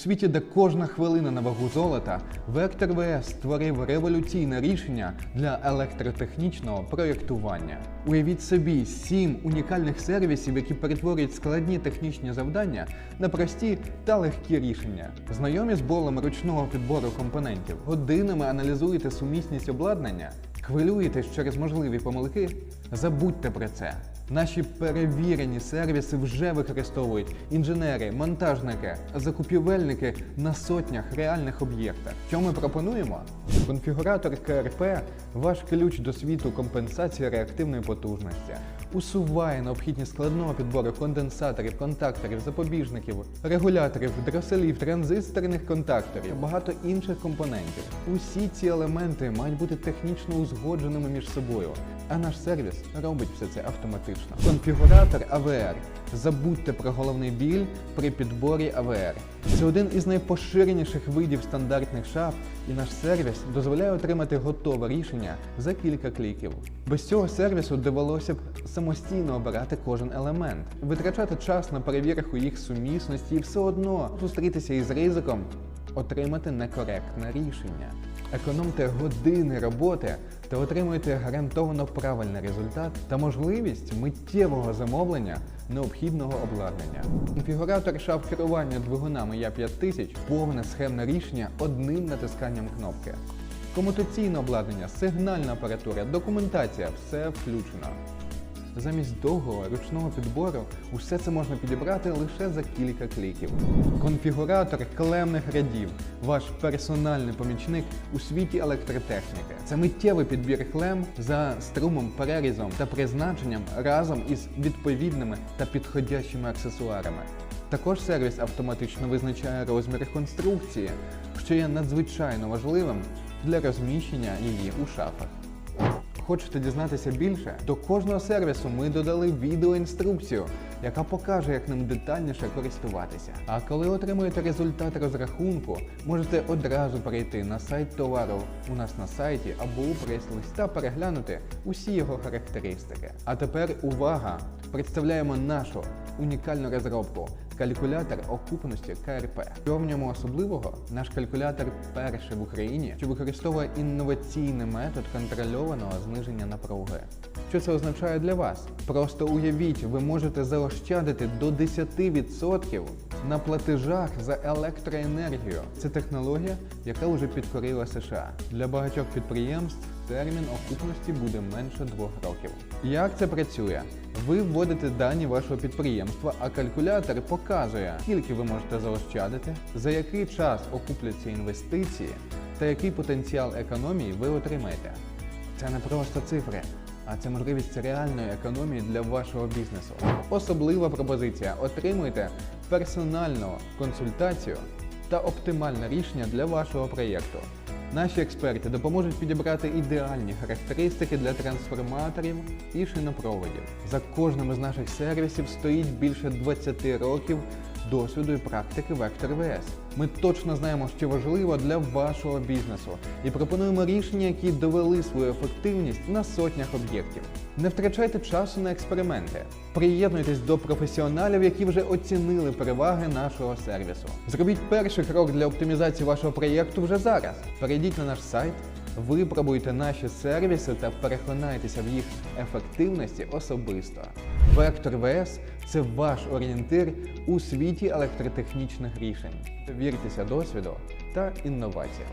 світі, де кожна хвилина на вагу золота, Вектор ВС створив революційне рішення для електротехнічного проєктування. Уявіть собі сім унікальних сервісів, які перетворюють складні технічні завдання на прості та легкі рішення. Знайомі з болем ручного підбору компонентів, годинами аналізуєте сумісність обладнання, хвилюєтесь через можливі помилки. Забудьте про це. Наші перевірені сервіси вже використовують інженери, монтажники, закупівельники на сотнях реальних об'єктах. Що ми пропонуємо? Конфігуратор КРП ваш ключ до світу компенсації реактивної потужності. Усуває необхідні складного підбору конденсаторів, контакторів, запобіжників, регуляторів, дроселів, транзисторних контакторів та багато інших компонентів. Усі ці елементи мають бути технічно узгодженими між собою, а наш сервіс робить все це автоматично. Конфігуратор AVR. Забудьте про головний біль при підборі AVR. Це один із найпоширеніших видів стандартних шаф, і наш сервіс дозволяє отримати готове рішення за кілька кліків. Без цього сервісу довелося б самостійно обирати кожен елемент, витрачати час на перевірку їх сумісності і все одно зустрітися із ризиком отримати некоректне рішення. Економте години роботи та отримуєте гарантовано правильний результат та можливість миттєвого замовлення необхідного обладнання. Конфігуратор шаф керування двигунами Я5000 повне схемне рішення одним натисканням кнопки. Комутаційне обладнання, сигнальна апаратура, документація все включено. Замість довгого ручного підбору усе це можна підібрати лише за кілька кліків. Конфігуратор клемних рядів ваш персональний помічник у світі електротехніки. Це миттєвий підбір клем за струмом, перерізом та призначенням разом із відповідними та підходящими аксесуарами. Також сервіс автоматично визначає розміри конструкції, що є надзвичайно важливим для розміщення її у шафах. Хочете дізнатися більше? До кожного сервісу ми додали відеоінструкцію, яка покаже, як ним детальніше користуватися. А коли отримуєте результат розрахунку, можете одразу перейти на сайт товару у нас на сайті або у прес-лист та переглянути усі його характеристики. А тепер увага! Представляємо нашу унікальну розробку калькулятор окупності КРП. Що в ньому особливого? Наш калькулятор перший в Україні, що використовує інноваційний метод контрольованого зниження напруги. Що це означає для вас? Просто уявіть, ви можете заощадити до 10% на платежах за електроенергію. Це технологія, яка вже підкорила США. Для багатьох підприємств термін окупності буде менше двох років. Як це працює? Ви вводите дані вашого підприємства, а калькулятор показує, скільки ви можете заощадити, за який час окупляться інвестиції та який потенціал економії ви отримаєте. Це не просто цифри, а це можливість реальної економії для вашого бізнесу. Особлива пропозиція: отримуйте персональну консультацію та оптимальне рішення для вашого проєкту. Наші експерти допоможуть підібрати ідеальні характеристики для трансформаторів і шинопроводів. За кожним із наших сервісів стоїть більше 20 років досвіду і практики Вектор ВС. Ми точно знаємо, що важливо для вашого бізнесу, і пропонуємо рішення, які довели свою ефективність на сотнях об'єктів. Не втрачайте часу на експерименти. Приєднуйтесь до професіоналів, які вже оцінили переваги нашого сервісу. Зробіть перший крок для оптимізації вашого проєкту вже зараз. Перейдіть на наш сайт, випробуйте наші сервіси та переконайтеся в їх ефективності особисто. Вектор ВС це ваш орієнтир у світі електротехнічних рішень. Довіртеся досвіду та інноваціям.